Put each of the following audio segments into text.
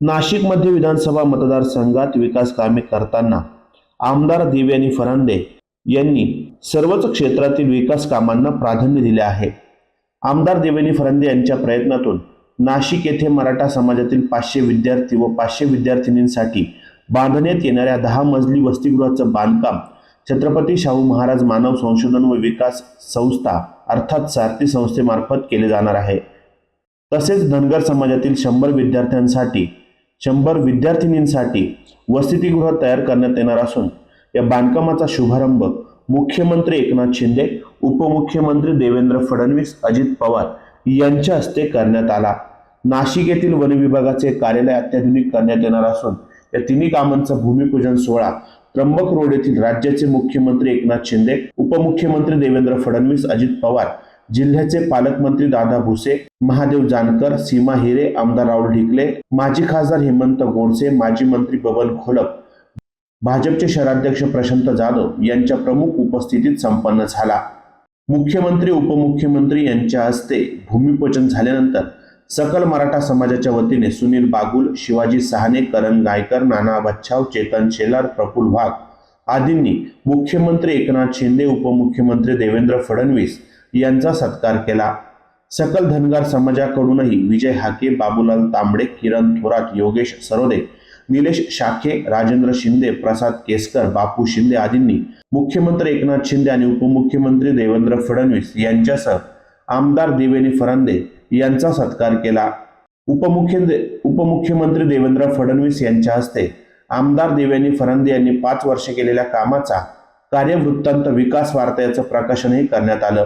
नाशिकमध्ये विधानसभा मतदारसंघात विकास कामे करताना आमदार देवयानी फरांदे यांनी सर्वच क्षेत्रातील विकास कामांना प्राधान्य दिले आहे. आमदार देवयानी फरांदे यांच्या प्रयत्नातून नाशिक येथे मराठा समाजातील पाचशे विद्यार्थी व पाचशे विद्यार्थिनींसाठी बांधण्यात येणाऱ्या दहा मजली वसतिगृहाचं बांधकाम छत्रपती शाहू महाराज मानव संशोधन व विकास संस्था अर्थात सारथी संस्थेमार्फत केले जाणार आहे. तसेच धनगर समाजातील शंभर विद्यार्थ्यांसाठी शंभर विद्यार्थिनींसाठी वसतिगृह तयार करण्यात येणार असून या बांधकामाचा शुभारंभ मुख्यमंत्री एकनाथ शिंदे उपमुख्यमंत्री देवेंद्र फडणवीस अजित पवार यांच्या हस्ते करण्यात आला. नाशिक येथील वन विभागाचे कार्यालय अत्याधुनिक करण्यात येणार असून या तिन्ही कामांचा भूमिपूजन सोहळा त्र्यंबक रोड येथील राज्याचे मुख्यमंत्री एकनाथ शिंदे उपमुख्यमंत्री देवेंद्र फडणवीस अजित पवार जिल्ह्याचे पालकमंत्री दादा भुसे महादेव जानकर सीमा हिरे आमदार राहुल ढिकले माजी खासदार हेमंत गोडसे माजी मंत्री बबन खोलप भाजपचे शहराध्यक्ष प्रशांत जाधव यांच्या प्रमुख उपस्थितीत संपन्न झाला. मुख्यमंत्री उपमुख्यमंत्री यांच्या हस्ते भूमिपूजन झाल्यानंतर सकल मराठा समाजाच्या वतीने सुनील बागुल शिवाजी सहाने करण गायकर नाना बच्छाव चेतन शेलार प्रफुल वाघ आदींनी मुख्यमंत्री एकनाथ शिंदे उपमुख्यमंत्री देवेंद्र फडणवीस यांचा सत्कार केला. सकल धनगर समाजाकडूनही विजय हाके बाबूलाल तांबडे किरण थोरात योगेश सरोदे निलेश शाखे राजेंद्र शिंदे प्रसाद केसकर बापू शिंदे आदींनी मुख्यमंत्री एकनाथ शिंदे आणि उपमुख्यमंत्री देवेंद्र फडणवीस यांच्यासह आमदार देवेनी फरांदे यांचा सत्कार केला. उपमुख्य उपमुख्यमंत्री देवेंद्र फडणवीस यांच्या हस्ते आमदार देवेनी फरांदे यांनी पाच वर्ष केलेल्या कामाचा कार्यवृत्तांत विकास वार्ता याचं प्रकाशनही करण्यात आलं.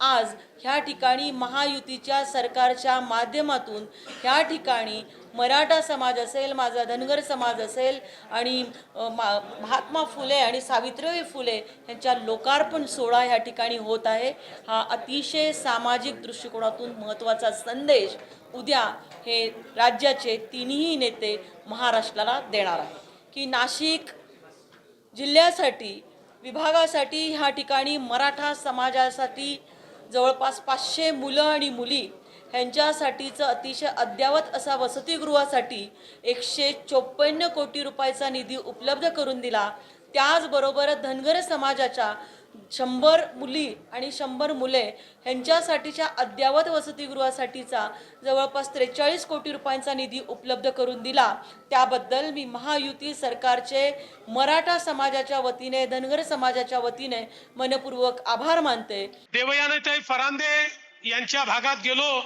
आज ह्या ठिकाणी महायुतीच्या सरकारच्या माध्यमातून ह्या ठिकाणी मराठा समाज असेल माझा धनगर समाज असेल आणि मा महात्मा फुले आणि सावित्रीबाई फुले यांच्या लोकार्पण सोहळा ह्या ठिकाणी होत आहे. हा अतिशय सामाजिक दृष्टिकोनातून महत्त्वाचा संदेश उद्या हे राज्याचे तिन्ही नेते महाराष्ट्राला देणार आहे की नाशिक जिल्ह्यासाठी विभागासाठी ह्या ठिकाणी मराठा समाजासाठी जवळपास पाचशे मुलं आणि मुली ह्यांच्यासाठीचं अतिशय अद्ययावत असा वसतिगृहासाठी एकशे चोपन्न कोटी रुपयाचा निधी उपलब्ध करून दिला. त्याचबरोबर धनगर समाजाच्या शंभर मुली आणि शंभर मुले ह्यांच्यासाठीच्या अद्ययावत वसतिगृहासाठीचा जवळपास त्रेचाळीस कोटी रुपयांचा निधी उपलब्ध करून दिला. त्याबद्दल मी महायुती सरकारचे मराठा समाजाच्या वतीने धनगर समाजाच्या वतीने मनपूर्वक आभार मानते. देवयानीताई फरांदे यांच्या भागात गेलो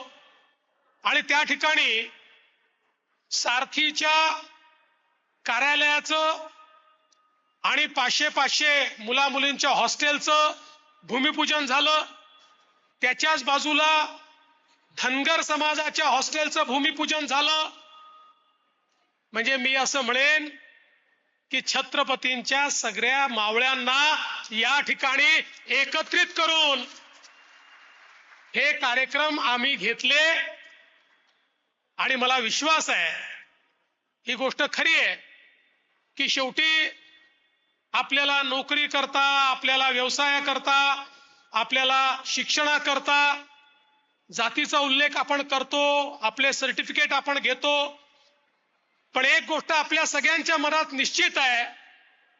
आणि त्या ठिकाणी सारथीच्या कार्यालयाचं आणि पाचशे पाचशे मुला मुलींच्या हॉस्टेलचं भूमिपूजन झालं. त्याच्याच बाजूला धनगर समाजाच्या हॉस्टेलचं भूमिपूजन झालं. म्हणजे मी असं म्हणेन की छत्रपतींच्या सगळ्या मावळ्यांना या ठिकाणी एकत्रित करून हे कार्यक्रम आम्ही घेतले. आणि मला विश्वास आहे ही गोष्ट खरी आहे की शेवटी आपल्याला नोकरी करता आपल्याला व्यवसाय करता आपल्याला शिक्षणाकरता जातीचा उल्लेख आपण करतो आपले सर्टिफिकेट आपण घेतो. पण एक गोष्ट आपल्या सगळ्यांच्या मनात निश्चित आहे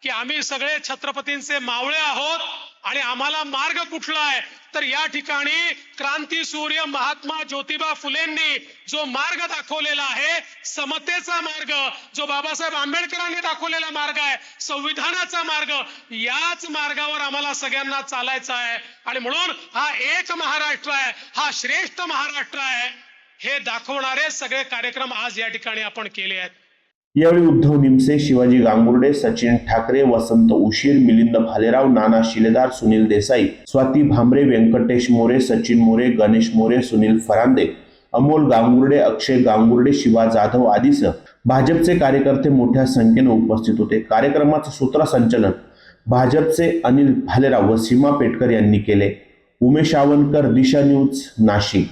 की आम्ही सगळे छत्रपतींचे मावळे आहोत आणि आम्हाला मार्ग कुठला आहे? तर या ठिकाणी क्रांती सूर्य महात्मा ज्योतिबा फुलेंनी जो मार्ग दाखवलेला आहे समतेचा मार्ग जो बाबासाहेब आंबेडकरांनी दाखवलेला मार्ग आहे संविधानाचा मार्ग याच मार्गावर आम्हाला सगळ्यांना चालायचा आहे. आणि म्हणून हा एक महाराष्ट्र आहे हा श्रेष्ठ महाराष्ट्र आहे. हे दाखवणारे सगळे कार्यक्रम आज या ठिकाणी आपण केले आहेत. यावेळी उद्धव निमसे शिवाजी गांगुर्डे सचिन ठाकरे वसंत उशीर मिलिंद भालेराव नाना शिलेदार सुनील देसाई स्वाती भांबरे व्यंकटेश मोरे सचिन मोरे गणेश मोरे सुनील फरांदे अमोल गांगुर्डे अक्षय गांगुर्डे शिवा जाधव आदीसह भाजपचे कार्यकर्ते मोठ्या संख्येने उपस्थित होते. कार्यक्रमाचं सूत्रसंचलन भाजपचे अनिल भालेराव व सीमा पेटकर यांनी केले. उमेश आवनकर दिशा न्यूज नाशिक.